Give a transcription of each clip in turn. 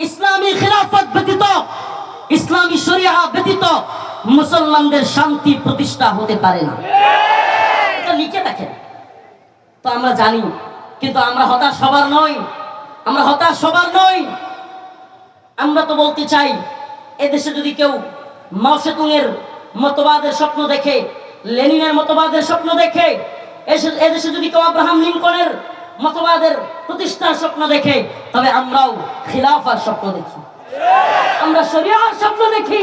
ইসলামী খিলাফত ব্যতীত, ইসলামী শরিয়া ব্যতীত মুসলমানদের শান্তি প্রতিষ্ঠা হতে পারে না। এটা লিখে রাখেন তো আমরা জানি, কিন্তু আমরা হতাশ সবার নই, আমরা হতাশ সবার নই। আমরা তো বলতে চাই, এদেশে যদি কেউ মাওসেতুংয়ের মতবাদের স্বপ্ন দেখে, লেনিনের মতবাদের স্বপ্ন দেখে এদেশে যদি কেউ আব্রাহাম লিঙ্কনের মতবাদের প্রতিষ্ঠার স্বপ্ন দেখে, তবে আমরাও খিলাফার স্বপ্ন দেখি। আমরা শরিয়ার স্বপ্ন দেখি।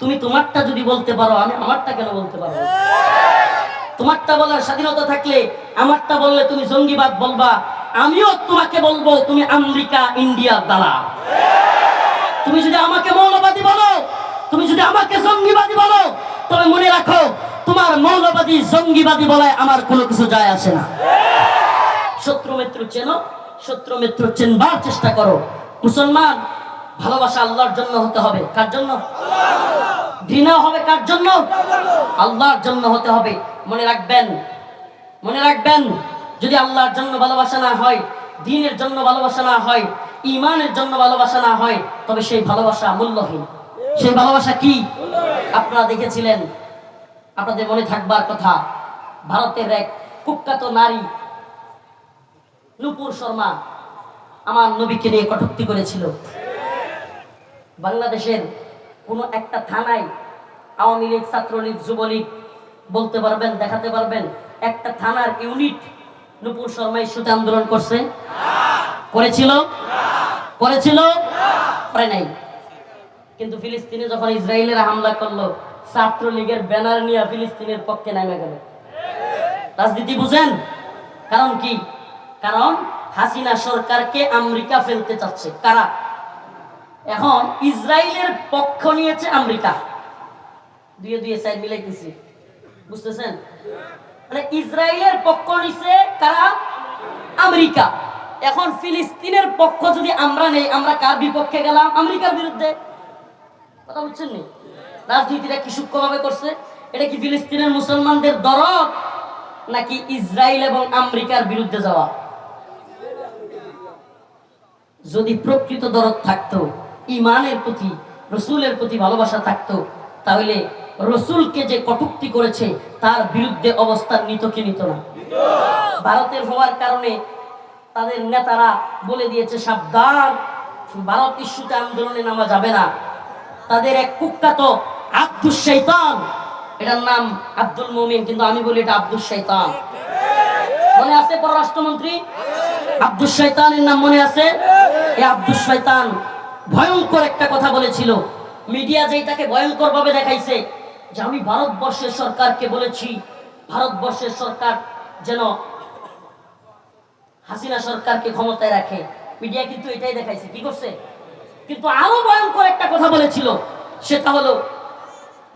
তুমি তোমারটা যদি বলতে পারো, আমি আমারটা কেন বলতে পারব? তোমারটা বলার স্বাধীনতা থাকলে, আমারটা বললে তুমি জঙ্গিবাদ বলবা। আমিও তোমাকে বলব, তুমি আমেরিকা, ইন্ডিয়া দ্বারা তুমি যদি আমাকে মৌলবাদী বলো, তুমি যদি আমাকে জঙ্গিবাদী বলো, তবে মনে রাখো, তোমার মৌলবাদী জঙ্গিবাদী বলায় আমার কোনো কিছু যায় আসে না। শত্রু মিত্র চেনো শত্রু মিত্র চেনবার চেষ্টা করো। মুসলমান, ভালোবাসা আল্লাহর জন্য হতে হবে। কার জন্য? ঘৃণা হবে কার জন্য? আল্লাহর জন্য হতে হবে। মনে রাখবেন মনে রাখবেন, যদি আল্লাহর জন্য ভালোবাসা না হয়, দিনের জন্য ভালোবাসা না হয় ইমানের জন্য ভালোবাসা না হয়, তবে সেই ভালোবাসা মূল্যহীন। সেই ভালোবাসা কি? আপনারা দেখেছিলেন, আপনাদের মনে থাকবার কথা, ভারতের এক কুখ্যাত নারী নুপুর শর্মা আমার নবীকে নিয়ে কটূক্তি করেছিল। বাংলাদেশের কোনো একটা থানায় আওয়ামী লীগ, ছাত্রলীগ, যুবলীগ বলতে পারবেন, দেখাতে পারবেন, একটা থানার ইউনিট নুপুর শর্মা ইস্যুতে আন্দোলন করছে। করেছিল? করেছিল? করে নাই। কিন্তু ফিলিস্তিনে যখন ইসরায়েলের হামলা করল, ছাত্রলীগের ব্যানার নিয়ে ফিলিস্তিনের পক্ষে নেমে গেল। রাজনীতি বুঝেন? কারণ কি? কারণ হাসিনা সরকারকে আমেরিকা ফেলতে চাচ্ছে। কারা? এখন ইসরায়েলের পক্ষ নিয়েছে আমেরিকা। দুয়ে দুয়ে সাইড মিলাইতেছি বুঝতেছেন? মানে ইসরায়েলের পক্ষ নিছে কারা? আমেরিকা। এখন ফিলিস্তিনের পক্ষ যদি আমরা নেই, আমরা কার বিপক্ষে গেলাম? আমেরিকার বিরুদ্ধে। কথা বুঝছেন নি? রাজনীতিটা কি সূক্ষ্মভাবে করছে? এটা কি ফিলিস্তিনের মুসলমানদের দরদ? নাকি ইসরায়েল এবং আমেরিকার বিরুদ্ধে যাওয়া? যদি প্রকৃত দরদ থাকতো ইমানের প্রতি, রসুলের প্রতি ভালোবাসা থাকতো, তাহলে রসুলকে যে কটুক্তি করেছে, তার বিরুদ্ধে অবস্থান নিত কি নিত না। ভারতের হওয়ার কারণে তাদের নেতারা বলে দিয়েছে, সাবধান, ভারত ইস্যুতে আন্দোলনে নামা যাবে না। তাদের এক কুখ্যাত আব্দুল শৈতান, এটার নাম আব্দুল মুমিন, কিন্তু আমি বলি এটা আব্দুল শৈতান। মনে আছে পররাষ্ট্রমন্ত্রী? আব্দুল শৈতানের নাম মনে আছে? এই আব্দুল শৈতান ভয়ঙ্কর একটা কথা বলেছিল। মিডিয়া যেটাকে ভয়ঙ্কর ভাবে দেখাইছে যে আমি ভারতবর্ষের সরকারকে বলেছি, ভারতবর্ষের সরকার যেন হাসিনা সরকারকে ক্ষমতায় রাখে। মিডিয়া কিন্তু এটাই দেখাইছে, কি করছে? কিন্তু আরও ভয়ঙ্কর একটা কথা বলেছিল, সেটা হলো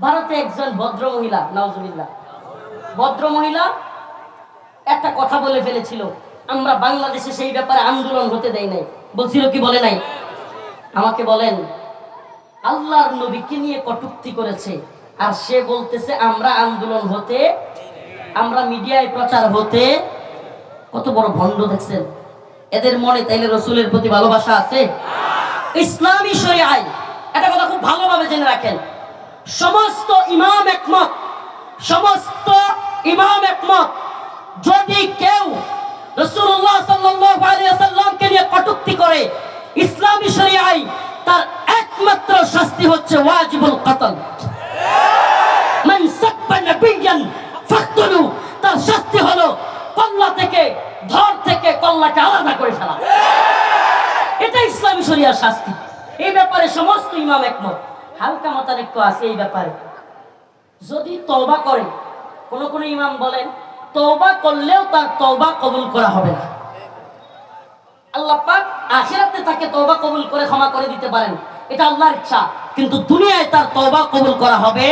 ভারতে একজন ভদ্র মহিলা নওজুবিল্লাহ ভদ্র মহিলা একটা কথা বলে ফেলেছিল, আমরা বাংলাদেশে সেই ব্যাপারে আন্দোলন হতে দেই নাই। বলছিল কি বলে নাই? আমাকে বলেন, আল্লাহর নবীকে নিয়ে কটুক্তি করেছে, আর সে বলতেছে, আমরা আন্দোলন হতে, আমরা মিডিয়ায় প্রচার হতে কত বড় ভণ্ড দেখছেন। এদের মনে তাইলে রসুলের প্রতি ভালোবাসা আছে? ইসলামী শরিয়ায় এটা কথা খুব ভালোভাবে জেনে রাখেন। সমস্ত ইমাম একমত, সমস্ত ইমাম একমত, যদি কেউ রসুল্লাহ সাল্লাল্লাহু আলাইহি নিয়ে কটূক্তি করে ইসলামী শরিয়ায় তার একমাত্র শাস্তি হচ্ছে ওয়াজিবুল কতল। মান সাব্বা নাবিয়ান ফাকতুলু, তার শাস্তি হলো কল্লা থেকে, ধর থেকে কল্লাকে আলাদা করে ফেলা। এটা ইসলামী শরিয়ার শাস্তি। এই ব্যাপারে সমস্ত ইমাম একমত। হালকা মতানৈক্য আছে এই ব্যাপারে। যদি তওবা করে, কোন কোন ইমাম বলেন তওবা করলেও তার তওবা কবুল করা হবে না। আল্লাহ পাক আখিরাতে তাকে তওবা কবুল করে ক্ষমা করে দিতে পারেন। এটা আল্লাহর ইচ্ছা। কিন্তু দুনিয়ায় তার তওবা কবুল করা হবে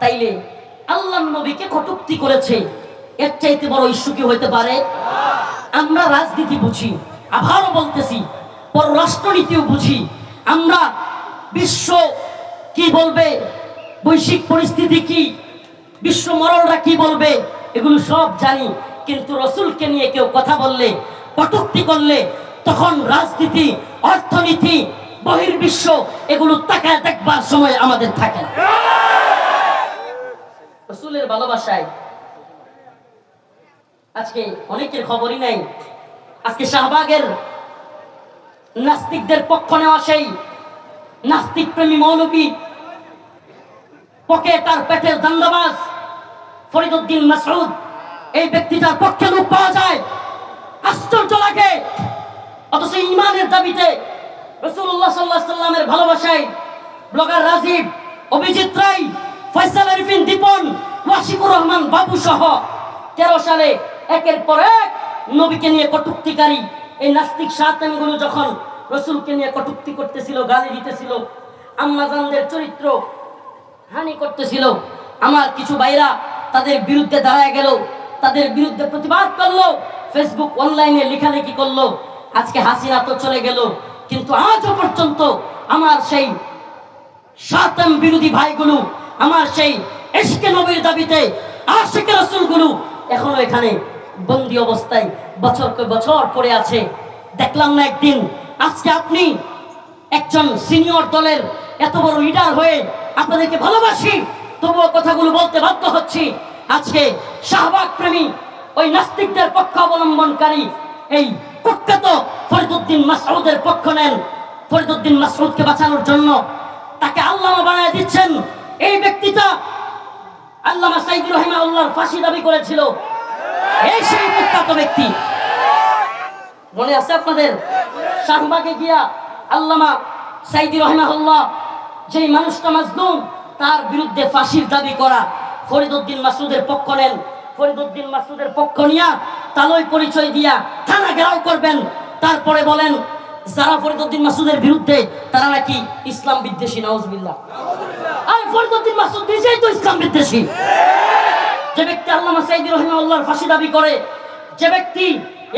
তাইলে আল্লাহ নবীকে কটুক্তি করেছে? এর চাইতে বড় ইস্যু কি হইতে পারে? আমরা রাজনীতি বুঝি আবারও বলতেছি, পররাষ্ট্রনীতিও বুঝি। আমরা বিশ্ব কি বলবে? বৈশ্বিক পরিস্থিতি কি? বিশ্ব মরলরা কি বলবে? এগুলো সব জানি, কিন্তু রসুলকে নিয়ে কেউ কথা বললে, কটুক্তি করলে, তখন রাজনীতি, অর্থনীতি, বহির্বিশ্ব, এগুলো তাকায় দেখবার সময় আমাদের থাকে রসুলের ভালোবাসায় আজকে অনেকের খবরই নাই। আজকে শাহবাগের নাস্তিকদের পক্ষ নেওয়া সেই নাস্তিক প্রেমী মৌলবী, পকে তার পেটের দান্দাবাজ ফরিদুদ্দিন মাসউদ, এই ব্যক্তিটার পক্ষে লোক পাওয়া যায়। আশ্চর্য লাগে। অথচ ইমানের দাবিতে রসুল্লাহ সাল্লাহ সাল্লামের ভালোবাসায় ব্লগার রাজীব, অভিজিৎ রায়, ফয়সাল আরিফিন, দীপন ওয়াসিকুর রহমান, বাবু সহ তেরো সালে একের পর এক নবীকে নিয়ে কটুক্তিকারী এই নাস্তিক সাতেনগুলো যখন রসুলকে নিয়ে কটুক্তি করতেছিল, গালি দিতেছিল, আম্মাজানদের চরিত্র হানি করতেছিল, আমার কিছু ভাইরা তাদের বিরুদ্ধে দাঁড়ায় গেল, তাদের বিরুদ্ধে প্রতিবাদ করল ফেসবুক অনলাইনে লেখালেখি করল, আজকে হাসিনা তো চলে গেল, কিন্তু আজও পর্যন্ত আমার সেই সাতম বিরোধী ভাইগুলো, আমার সেই এসকে নবীর দাবিতে, আশেকে রসুলগুলো এখনও এখানে বন্দি অবস্থায় বছরকে বছর পড়ে আছে। দেখলাম না একদিন, আজকে আপনি একজন সিনিয়র দলের এত বড় লিডার হয়ে আপনাদেরকে ভালোবাসি। তবুও কথাগুলো বলতে বাধ্য হচ্ছি। আজকে শাহবাগ প্রেমী ওই নাস্তিকদের পক্ষ অবলম্বনকারী এই কুখ্যাত ফরিদুদ্দিন মাসউদের পক্ষ নেন। ফরিদুদ্দিন মাসউদকে বাঁচানোর জন্য তাকে আল্লামা বানায় দিচ্ছেন। এই ব্যক্তিটা আল্লামা সাইদুর রহিমাউল্লাহর ফাঁসি দাবি করেছিল। এই সেই কুখ্যাত ব্যক্তি। মনে আছে আপনাদের? শাহবাগে গিয়া আল্লামা সাইদি রহমাহুল্লাহ যেই মানুষটা মাজলুম তার বিরুদ্ধে ফাঁসির দাবি করা ফরিদুদ্দিন মাসুদের পক্ষ নেন। ফরিদুদ্দিন মাসুদের পক্ষ নিয়া তালই পরিচয় দিয়া থানা ঘেরাও করবেন। তারপরে বলেন, যারা ফরিদুদ্দিন মাসুদের বিরুদ্ধে, তারা নাকি ইসলাম বিদ্বেষী নওয়াজবিল্লাহ আর ফরিদুদ্দিন মাসুদ নিজেই তো ইসলাম বিদ্বেষী। যে ব্যক্তি আল্লামা সাইদি রহমাউল্লাহর ফাঁসি দাবি করে, যে ব্যক্তি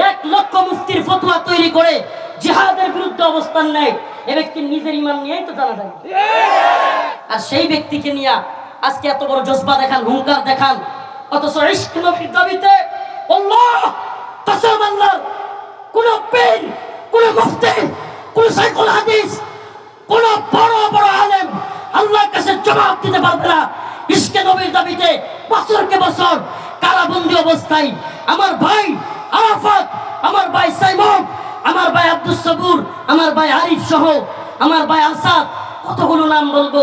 এক লক্ষ মুফতির ফতোয়া তৈরি করে জিহাদের বিরুদ্ধে অবস্থান নেয়, এ ব্যক্তি নিজের ইমান নিয়েই তো জানা যায়। আর সেই ব্যক্তিকে নিয়ে আজকে এত বড় জজবা দেখান, হুঙ্কার দেখান। অথচ ইশক নবীর দাবিতে আল্লাহ, কসম আল্লাহ কোন পীর, কোন মুফতি, কোন সাইকুল হাদিস, কোন বড় বড় আলেম আল্লাহর কাছে জবাব দিতে পারবে না। ইশকে নবীর দাবিতে বছরকে বছর কারাবন্দি অবস্থায় আমার ভাই আরাফাত, আমার ভাই সাইমন, আমার ভাই আব্দুল সবুর, আমার ভাই আরিফ সহ, আমার ভাই আসাদ কতগুলো নাম বলব?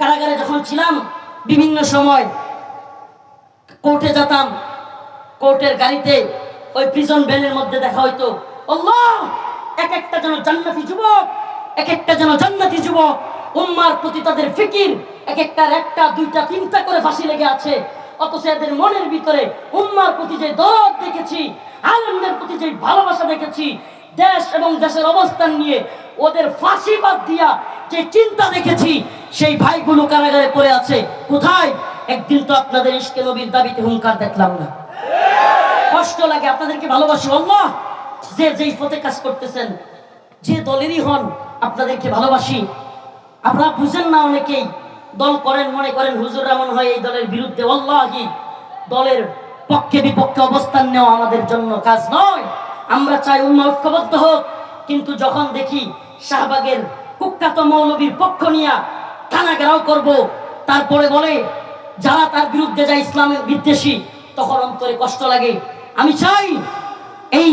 কারাগারে যখন ছিলাম, বিভিন্ন সময় কোর্টে যেতাম, কোর্টের গাড়িতে ওই প্রিজন ভ্যানের মধ্যে দেখা হইতো এক একটা যেন জান্নাতি যুবক, এক একটা যেন জান্নাতি যুবক, উম্মার প্রতি তাদের ফিকির, এক একটার একটা, দুইটা, তিনটা করে ফাঁসি লেগে আছে, অথচ এদের মনের ভিতরে উম্মার প্রতি যে দরদ দেখেছি, আলমদের প্রতি যে ভালোবাসা দেখেছি দেশ এবং দেশের অবস্থান নিয়ে ওদের ফাঁসি বাদ দিয়া যে চিন্তা দেখেছি, সেই ভাইগুলো কারাগারে পড়ে আছে। কোথায়? একদিন তো আপনাদের ইশকে নবীর দাবিতে হুঙ্কার দেখলাম না। কষ্ট লাগে, আপনাদেরকে ভালোবাসি। আল্লাহ, যে যেই পথে কাজ করতেছেন, যে দলেরই হন, আপনাদেরকে ভালোবাসি। আপনারা বুঝেন না অনেকেই, দল করেন, মনে করেন হুজুর এমন হয় এই দলের বিরুদ্ধে। অল্লাহি দলের পক্ষে বিপক্ষে অবস্থান নেওয়া আমাদের জন্য কাজ নয়। আমরা চাই উম্মা ঐক্যবদ্ধ হোক, কিন্তু যখন দেখি শাহবাগের কুখ্যাত মৌলবীর পক্ষ নিয়ে থানা ঘেরাও করব, তারপরে বলে, যারা তার বিরুদ্ধে যায় ইসলামের বিদ্বেষী, তখন অন্তরে কষ্ট লাগে। আমি চাই এই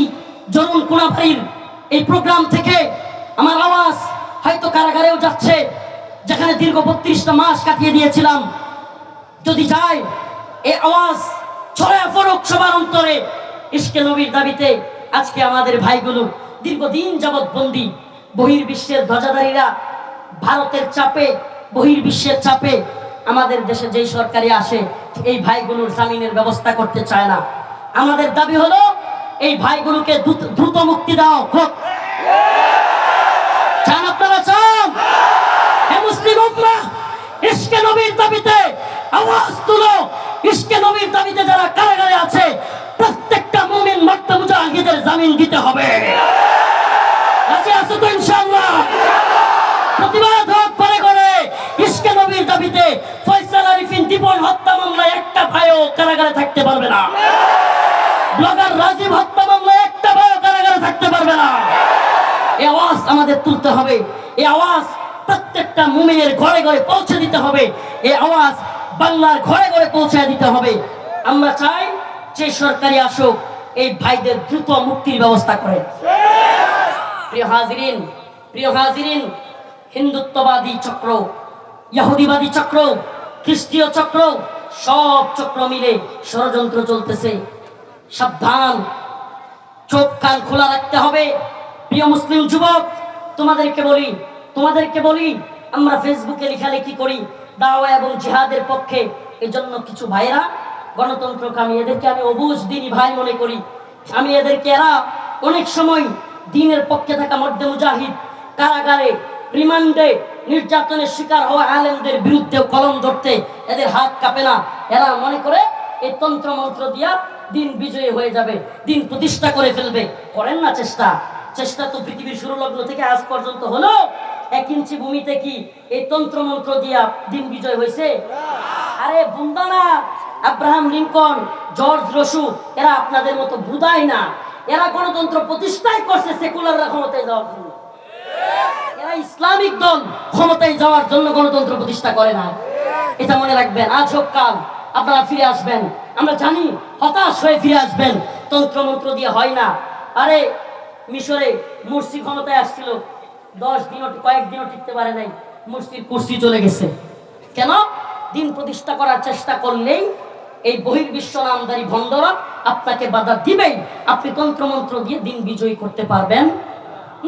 জরুন কোনাভাইয়ের এই প্রোগ্রাম থেকে আমার আওয়াজ হয়তো কারাগারেও যাচ্ছে, যেখানে দীর্ঘ বত্রিশটা মাস কাটিয়ে দিয়েছিলাম। যদি যায় এই আওয়াজ ছড়ায় ফরক সবার অন্তরে। ইশকে নবীর দাবিতে আজকে আমাদের ভাইগুলো দীর্ঘদিন যাবৎ বন্দী, বহির্বিশ্বের ধ্বজাধারীরা ভারতের চাপে, বহির্বিশ্বের চাপে আমাদের দেশে যেই সরকারি আসে, এই ভাইগুলোর জামিনের ব্যবস্থা করতে চায় না। আমাদের দাবি হলো, এই ভাইগুলোকে দ্রুত- মুক্তি দাও। হোক। চান আপনারা, চান? নবীর দাবিতে আওয়াজ তুলো। ইশকে নবীর দাবিতে যারা কারাগারে আছে প্রত্যেকটা মুমিন মাত্তা মুজাহিদের জামিন দিতে হবে। একটা কারাগারে থাকতে পারবে না। রাজীব একটা কারাগারে থাকতে পারবে না। আওয়াজ আমাদের তুলতে হবে। আওয়াজ প্রত্যেকটা মুমিনের ঘরে ঘরে পৌঁছে দিতে হবে। আওয়াজ বাংলার ঘরে ঘরে পৌঁছে দিতে হবে। আমরা চাই যে সরকারি আসুক, এই ভাইদের দ্রুত মুক্তির ব্যবস্থা করে। প্রিয় হাজিরিন প্রিয় হাজিরিন, হিন্দুত্ববাদী চক্র ইহুদিবাদী চক্র, খ্রিস্টীয় চক্র, সব চক্র মিলে ষড়যন্ত্র চলতেছে। সাবধান, চোখ কান খোলা রাখতে হবে। প্রিয় মুসলিম যুবক, তোমাদেরকে বলি তোমাদেরকে বলি, আমরা ফেসবুকে লেখালেখি করি, দাওয়া এবং জিহাদের পক্ষে। এজন্য কিছু ভাইরা গণতন্ত্রকামী এদেরকে আমি অবুজ দিনই ভাই মনে করি? আমি এদেরকে এরা অনেক সময় দিনের পক্ষে থাকা মধ্যে মুজাহিদ কারাগারে রিমান্ডে নির্যাতনের শিকার হওয়া আলেমদের বিরুদ্ধে কলম ধরতে এদের হাত কাঁপে না। এরা মনে করে এই তন্ত্র মন্ত্র দিয়া দিন বিজয়ী হয়ে যাবে দিন প্রতিষ্ঠা করে ফেলবে। করেন না চেষ্টা। চেষ্টা তো পৃথিবীর শুরু লগ্ন থেকে আজ পর্যন্ত হলো। এক ইঞ্চি ভূমিতে কি এই তন্ত্র মন্ত্র দিয়া দিন বিজয় হয়েছে? আরে বুন্দানা আব্রাহাম লিঙ্কন, জর্জ রসু এরা আপনাদের মতো বুদায় না। এরা গণতন্ত্র প্রতিষ্ঠাই করছে সেকুলাররা ক্ষমতায় যাওয়ার জন্য। এরা ইসলামিক দল ক্ষমতায় যাওয়ার জন্য গণতন্ত্র প্রতিষ্ঠা করে না। এটা মনে রাখবেন, আজ হোক কাল আপনারা ফিরে আসবেন। আমরা জানি হতাশ হয়ে ফিরে আসবেন তন্ত্র মন্ত্র দিয়ে হয় না। আরে, মিশরে মুর্শি ক্ষমতায় আসছিল, দশ দিনও কয়েকদিনও টিকতে পারে নাই মুর্শির কুর্সি চলে গেছে। কেন? দিন প্রতিষ্ঠা করার চেষ্টা করলেই এই বহির্বিশ্ব নামদারি ভণ্ডরা আপনাকে বাধা দিবেই। আপনি তন্ত্রমন্ত্র দিয়ে দিন বিজয়ী করতে পারবেন।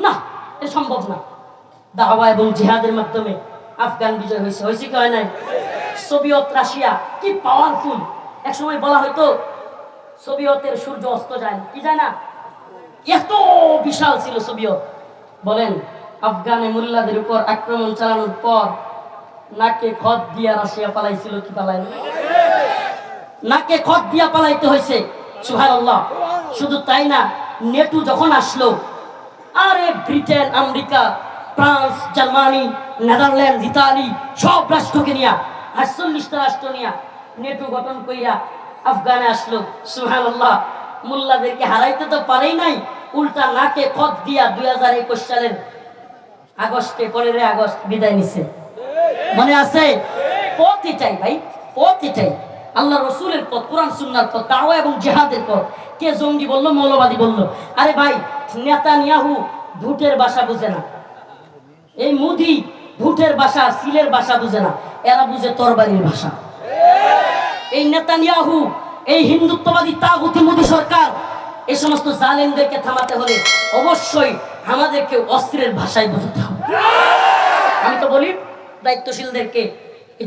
না, এ সম্ভব না। দাওয়া এবং জিহাদের মাধ্যমে আফগান বিজয় হয়েছে। হয়েছে কি হয় নাই? সোভিয়ত রাশিয়া, কি পাওয়ারফুল এক সময় বলা হয়তো সোভিয়তের সূর্য অস্ত যায়। কি যায় না? এত বিশাল ছিল সোভিয়ত। বলেন, আফগানে মোল্লাদের উপর আক্রমণ চালানোর পর নাকে খত দিয়া রাশিয়া পালাইছিল, কি পালাই না? নাকে খত দিয়া পালাইতে হয়েছে। সুহান শুধু তাই না, নেটু যখন আসলো, আরে Britain, America, France, Germany, Netherland, Italy, সব রাষ্ট্রকে নিয়া, আটচল্লিশটা রাষ্ট্র নিয়া নেটু গঠন কইরা আফগানে আসলো। সুহান মোল্লাদেরকে হারাইতে তো পারেই নাই, উল্টা নাকে খত দিয়া দুই হাজার একুশ সালের আগস্টে, পনেরোই আগস্ট বিদায় নিছে। মনে আছে? পথ এটাই ভাই পথ এটাই আল্লাহ রসুলের পথ, কোরআন, সুন্নার পথ তাও এবং জেহাদের পথ। কে জঙ্গি বলল, মৌলবাদী বলল? আরে ভাই নেতা নিয়াহু ভুটের বাসা বুঝে না। এই মুদি ভুটের বাসা, সিলের বাসা বুঝে না। এরা বুঝে তরবারির ভাষা। এই নেতানিয়াহু, এই হিন্দুত্ববাদী তাগুতি মোদী সরকার এই সমস্ত জালেমদেরকে থামাতে হলে অবশ্যই আমাদেরকে অস্ত্রের ভাষায় বুঝতে হবে। আমি তো বলি, দায়িত্বশীলদেরকে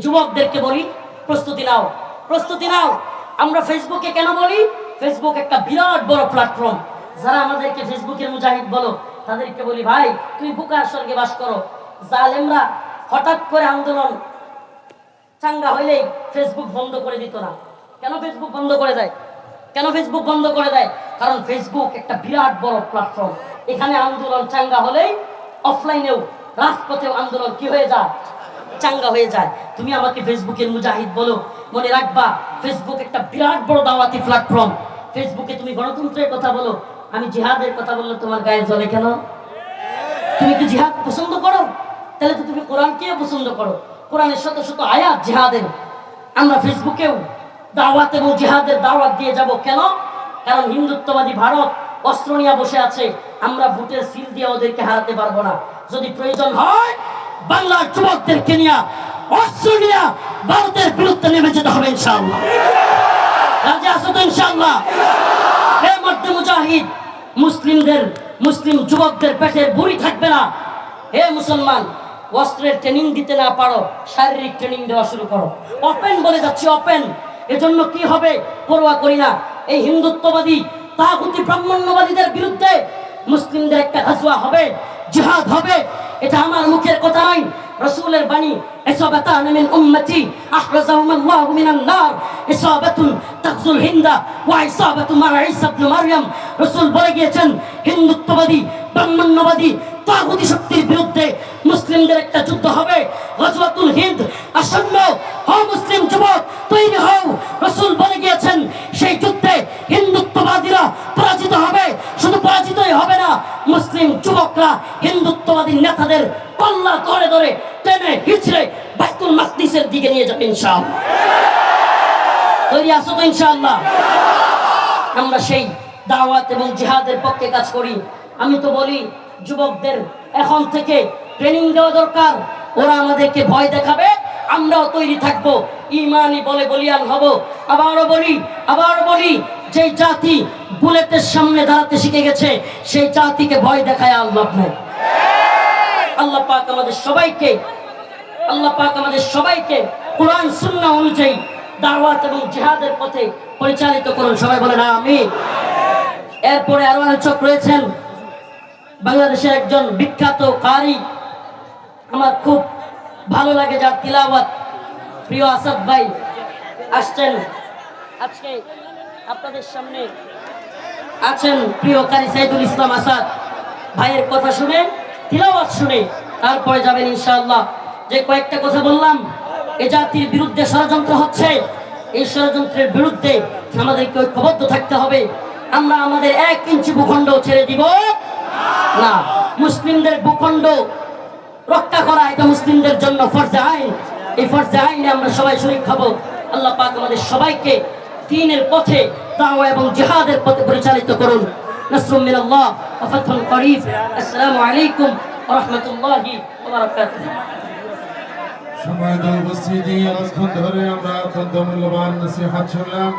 যুবকদেরকে বলি, প্রস্তুতি নাও। প্রস্তুতি নাও। আমরা ফেসবুকে কেন বলি? ফেসবুক একটা বিরাট বড় প্ল্যাটফর্ম যারা আমাদেরকে ফেসবুকের মুজাহিদ বলো, তাদেরকে বলি, ভাই, তুমি বুকার স্বর্গে বাস করো। জালেমরা হঠাৎ করে আন্দোলন চাঙ্গা হইলেই ফেসবুক বন্ধ করে দিত না। কেন ফেসবুক বন্ধ করে দেয়? কেন ফেসবুক বন্ধ করে দেয়? কারণ ফেসবুক একটা বিরাট বড় প্ল্যাটফর্ম এখানে আন্দোলন চাঙ্গা হলেই অফলাইনেও রাজপথেও আন্দোলন কি হয়ে যায়? চাঙ্গা হয়ে যায়। তুমি আমাকে ফেসবুকের মুজাহিদ বলো, মনে রাখবা ফেসবুক একটা বিরাট বড় দাওয়াতি প্ল্যাটফর্ম ফেসবুকে তুমি গণতন্ত্রের কথা বলো, আমি জিহাদের কথা বললে তোমার গায়ে জ্বলে কেন? তুমি কি জিহাদ পছন্দ করো? তাহলে তো তুমি কোরআনকে পছন্দ করো। কোরআনের শত শত আয়াত জিহাদের। আমরা ফেসবুকেও দাওয়াত এবং জিহাদের দাওয়াত দিয়ে যাব কেন? কারণ হিন্দুত্ববাদী ভারত অস্ত্র নিয়ে বসে আছে। আমরা ভোটের সিল দিয়ে ওদেরকে হারাতে পারব না। যদি প্রয়োজন হয় বাংলার যুবকদেরকে নিয়ে, অস্ত্র নিয়ে ভারতের বিরুদ্ধে নেমে যেতে হবে মুজাহিদ, মুসলিমদের, মুসলিম যুবকদের পেটের বুড়ি থাকবে না। হে মুসলমান, অস্ত্রের ট্রেনিং দিতে না পারো, শারীরিক ট্রেনিং দেওয়া শুরু করো। ওপেন বলে যাচ্ছি ওপেন এজন্য কি হবে? পরোয়া করি না। এই হিন্দুত্ববাদী, তাগুতি ব্রাহ্মণ্যবাদীদের বিরুদ্ধে মুসলিমদের একটা গাজওয়া হবে, জিহাদ হবে। এটা আমার মুখের কথা নয় রসুলের বাণী ইসাবাতান মিন উম্মতি আহরাজাহুম আল্লাহু মিনান নার ইসাবাতুন তাকজুল হিন্দা ওয়া ইসাবাতু মা ঈসা ইবনে মারইয়াম রাসূল বলে গিয়েছেন হিন্দুত্ববাদী ব্রাহ্মণ্যবাদী তাগুতি শক্তির বিরুদ্ধে মুসলিমদের একটা যুদ্ধ হবে। গজওয়াতুল হিন্দ আসন্ন। হও মুসলিম যুবক, তৈরি হও। রাসূল বলে গিয়েছেন, সেই যুদ্ধে হিন্দুত্ববাদীরা পরাজিত হবে। শুধু পরাজিত বিজয় হবে না, মুসলিম যুবকরা হিন্দুত্ববাদী নেতাদের কল্লা ধরে ধরে টেনে হিচড়ে বাইতুল মাকদিসের দিকে নিয়ে যাবে ইনশাআল্লাহ। তৈরি আছো তো ইনশাআল্লাহ? আমরা সেই দাওয়াত এবং জিহাদের পক্ষে কাজ করি। আমি তো বলি যুবকদের এখন থেকে ট্রেনিং দেওয়া দরকার। ওরা আমাদেরকে ভয় দেখাবে, আমরাও তৈরি থাকব। ইমানই বলে বলিয়ান হব। আবারও বলি আবারও বলি, যেই জাতি বুলেটের সামনে দাঁড়াতে শিখে গেছে, সেই জাতিকে ভয় দেখায় আল্লাহ নেই আল্লাহ পাক আমাদের সবাইকে, আল্লাহ পাক আমাদের সবাইকে কোরআন, সুন্নাহ অনুযায়ী দাওয়াত এবং জিহাদের পথে পরিচালিত করুন। সবাই বলে না আমি এরপরে আরও আলোচক রয়েছেন। বাংলাদেশের একজন বিখ্যাত কারি। আমার খুব ভালো লাগে যার তিলাওয়াত। প্রিয় আসাদ ভাই, আসছেন। আজকে আপনাদের সামনে আছেন প্রিয় কারি সাইদুল ইসলাম আসাদ। ভাইয়ের কথা শুনে, তিলাওয়াত শুনে তারপরে যাবেন ইনশাআল্লাহ। যে কয়েকটা কথা বললাম, এ জাতির বিরুদ্ধে ষড়যন্ত্র হচ্ছে। এই ষড়যন্ত্রের বিরুদ্ধে আমাদেরকে ঐক্যবদ্ধ থাকতে হবে। আমরা আমাদের এক ইঞ্চি ভূখণ্ড ছেড়ে দিব। না, মুসলিমদের ভূখণ্ড রক্ষা করা এটা মুসলিমদের জন্য ফরজে আইন। এই ফরজে আইনে আমরা সবাই শরীর খাব আল্লাহ পাক আমাদের সবাইকে দিনের পথে দাওয়া এবং জিহাদের পথে পরিচালিত করুন। মিনাল্লাহ ওয়া ফাতহুন করিব আসসালামু আলাইকুম ওয়া রাহমাতুল্লাহি ওয়া বারাকাতুহু। সম্মানিত উপস্থিতি অনেকক্ষণ ধরে আমরা অত্যন্ত মূল্যবান নসিহাত শুনলাম।